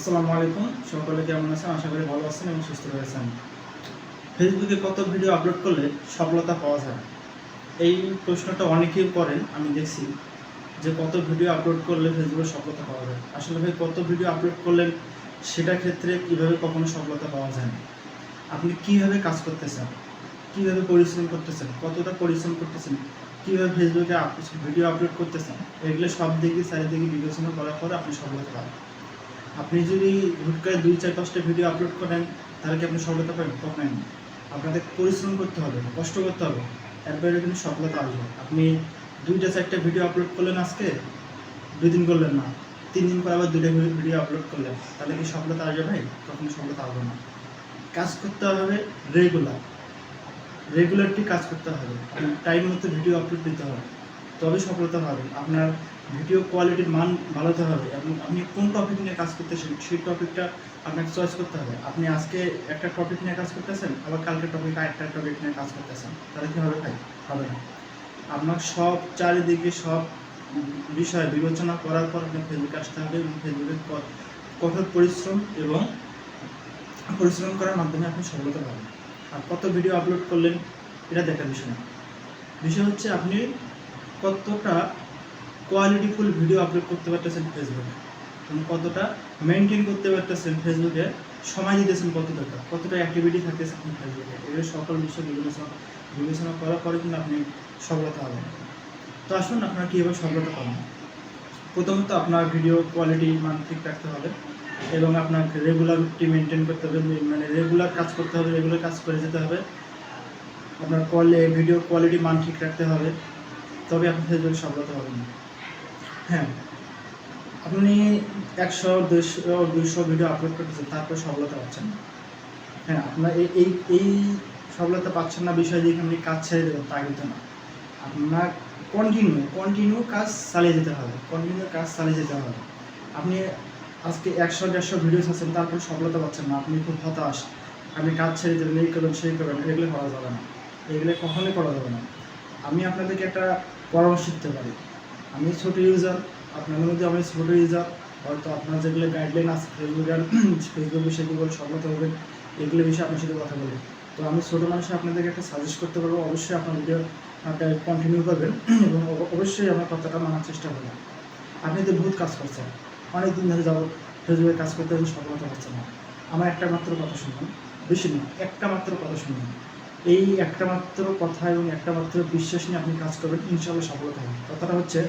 আসসালামু আলাইকুম। সকলে কেমন আছেন? আশা করি ভালো আছেন এবং সুস্থ রয়েছেন। ফেসবুকে কত ভিডিও আপলোড করলে সফলতা পাওয়া যায়? এই প্রশ্নটা অনেকেই করেন, আমি দেখছি যে কত ভিডিও আপলোড করলে ফেসবুকে সফলতা পাওয়া যায়। আসলে ভাই, কত ভিডিও আপলোড করলেন সেটার ক্ষেত্রে কীভাবে কখনো সফলতা পাওয়া যায়? না আপনি কীভাবে কাজ করতেছেন? কীভাবে পরিশ্রম করতেছেন? কতটা পরিশ্রম করতেছেন? কীভাবে ফেসবুকে ভিডিও আপলোড করতেছেন? এগুলো সব দিকে চারিদিকে বিবেচনা করার পরে আপনি সফলতা পাবেন। আপনি যদি হুট করে দুই চার পাঁচটা ভিডিও আপলোড করেন, তাহলে কি আপনি সফলতা পাবেন? পাবেন না। আপনাদের পরিশ্রম করতে হবে, কষ্ট করতে হবে। একবারে কিন্তু সফলতা আসবে। আপনি দুইটা চারটা ভিডিও আপলোড করলেন আজকে দুই দিন করলেন না। তিন দিন পর আবার দুইটা ভিডিও আপলোড করলেন। তাহলে কি সফলতা আসবে ভাই? তখন সফলতা আসবে না। কাজ করতে হবে রেগুলার রেগুলারটি কাজ করতে হবে। টাইম মতো ভিডিও আপলোড দিতে হবে। তবে সফলতা পাবেন আপনার ভিডিও কোয়ালিটির মান ভালো হতে হবে এবং আপনি কোন টপিক নিয়ে কাজ করতেছেন, সেই টপিকটা আপনাকে চয়েস করতে হবে। আপনি আজকে একটা টপিক নিয়ে কাজ করতেছেন, আবার কালকে টপিক আরেকটা টপিক নিয়ে কাজ করতেছেন। তাহলে কি হবে ভাই? হবে না। আপনার সব চারিদিকে সব বিষয় বিবেচনা করার পর আপনার ফেসবুকে আসতে হবে এবং ফেসবুকে কঠোর পরিশ্রম এবং পরিশ্রম করার মাধ্যমে আপনি সফলতা পাবেন। আর কত ভিডিও আপলোড করলেন, এটা দেখার বিষয় না। বিষয় হচ্ছে আপনি কতটা কোয়ালিটিফুল ভিডিও আপলোড করতে পারতেছেন ফেসবুকে এবং কতটা মেনটেন করতে পারতেছেন ফেসবুকে সময় দিতেছেন কতটা কতটা অ্যাক্টিভিটি থাকতেছে আপনি ফেসবুকে এগুলো সকল বিষয় বিবেচনা বিবেচনা করার পরে কিন্তু আপনি সফলতা হবেন তো আসুন আপনারা কীভাবে সফলতা পাবেন। প্রথমত আপনার ভিডিও কোয়ালিটি মান ঠিক রাখতে হবে এবং আপনার রেগুলারিটি মেনটেন করতে হবে। মানে রেগুলার কাজ করতে হবে রেগুলার কাজ করে যেতে হবে। আপনার কোয়ালি ভিডিও কোয়ালিটি মান ঠিক রাখতে হবে। তবে আপনি ফেসবুকে সফলতা পাবেন। হ্যাঁ। আপনি একশো দুশো দুইশো ভিডিও আপলোড করতেছেন, তারপর সফলতা পাচ্ছেন। হ্যাঁ আপনার এই এই সফলতা পাচ্ছেন না বিষয় দিয়ে আপনি কাজ ছেড়ে দেবেন, তা কিন্তু না। আপনার কন্টিনিউ কন্টিনিউ কাজ চালিয়ে যেতে হবে কন্টিনিউ কাজ চালিয়ে যেতে হবে। আপনি আজকে একশো, দেড়শো ভিডিও আছেন তারপর সফলতা পাচ্ছেন না, আপনি খুব হতাশ। আপনি কাজ ছেড়ে দেবেন, এই করবেন, সেই করবেন, এগুলো করা যাবে না। এগুলো কখনোই করা যাবে না। আমি আপনাদেরকে একটা পরামর্শ দিতে পারি। আমি ছোট ইউজার আপনাদের মধ্যে আমি ছোট ইউজার হয়তো আপনার যেগুলো গাইডলাইন আছে ফেসবুকের ফেসবুক বিষয়ে কীভাবে সফলতা হবে, এগুলো বিষয়ে আপনার সাথে কথা বলি তো আমি ছোটো মানুষে আপনাদেরকে একটা সাজেস্ট করতে পারব, অবশ্যই আপনার ভিডিও আপনার কন্টিনিউ করবেন এবং অবশ্যই আমার কথাটা মানার চেষ্টা করবেন। আপনি তো বহুত কাজ করছেন, অনেক দিন ধরে যাব ফেসবুকে কাজ করতে সফলতা পাচ্ছেন না। আমার একটা মাত্র কথা শুনুন, বেশি না, একটা মাত্র কথা শুনুন। এই একটা মাত্র কথা এবং একটা মাত্র বিশ্বাস নিয়ে আপনি কাজ করবেন ইনশাল্লাহ সফলতা হবে। কথাটা হচ্ছে,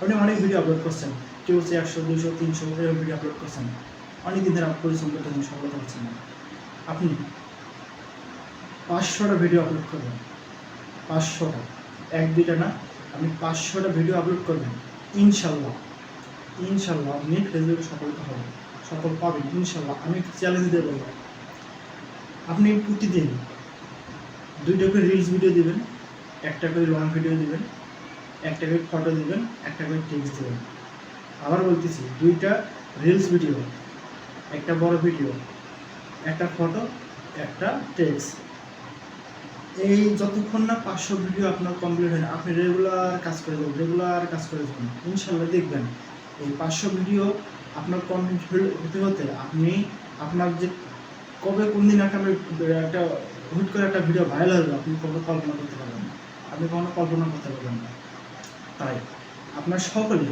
আপনি অনেক ভিডিও আপলোড করছেন, কেউ হচ্ছে একশো, দুশো, তিনশো এরকম ভিডিও আপলোড করছেন। অনেক দিন ধরে পরিশ্রম করতেছেন সফলতা হচ্ছে না। আপনি পাঁচশোটা ভিডিও আপলোড করবেন, পাঁচশোটা। এক, দুইটা না, আপনি পাঁচশোটা ভিডিও আপলোড করবেন ইনশাল্লাহ ইনশাল্লাহ আপনি ফেসবুকে সফলতা হবে, সফল পাবেন ইনশাল্লাহ আমি চ্যালেঞ্জ দিয়ে বলব। আপনি প্রতিদিন দুইটা করে রিলস ভিডিও দেবেন, একটা করে লং ভিডিও দেবেন, একটা করে ফটো দেবেন, একটা করে টেক্সট দেবেন। আবার বলতেছি, দুইটা রিলস ভিডিও একটা বড় ভিডিও একটা ফটো একটা টেক্সট এই যতক্ষণ না পাঁচশো ভিডিও আপনার কমপ্লিট হয় আপনি রেগুলার কাজ করে যাবেন রেগুলার কাজ করে যাবেন। ইনশাল্লাহ দেখবেন, এই পাঁচশো ভিডিও আপনার কমপ্লিট হতে হতে আপনি আপনার যে কবে কোন দিন একটা একটা হুট করে একটা ভিডিও ভাইরাল হবে আপনি কখনো কল্পনা করতে পারবেন না। আপনি কখনো কল্পনা করতে পারবেন না। তাই, আপনার সকলে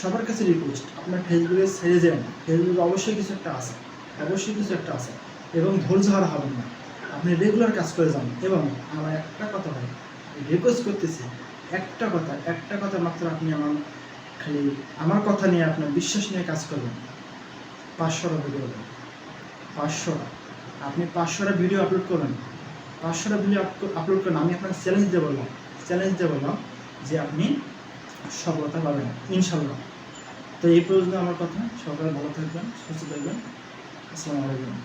সবার কাছে রিকোয়েস্ট আপনার ফেসবুকে ছেড়ে যান ফেসবুকে অবশ্যই কিছু একটা আছে, অবশ্যই কিছু একটা আছে, এবং ধৈর্য হারা হবেন না। আপনি রেগুলার কাজ করে যান, এবং আমার একটা কথা হয় রিকোয়েস্ট করতেছি, একটা কথা একটা কথা মাত্র আপনি আমার খালি, আমার কথা নিয়ে আপনার বিশ্বাস নিয়ে কাজ করবেন ভিডিও দেন পাঁচশোটা আপনি পাঁচশোটা ভিডিও আপলোড করবেন পাঁচশোটা ভিডিও আপলোড করেন। আমি আপনাকে চ্যালেঞ্জ দিয়ে বললাম চ্যালেঞ্জ দিয়ে বললাম যে আপনি সফলতা পাবেন ইনশাল্লাহ তো এই পর্যন্ত আমার কথা। সকালে ভালো থাকবেন, সুস্থ থাকবেন। আসসালামু আলাইকুম।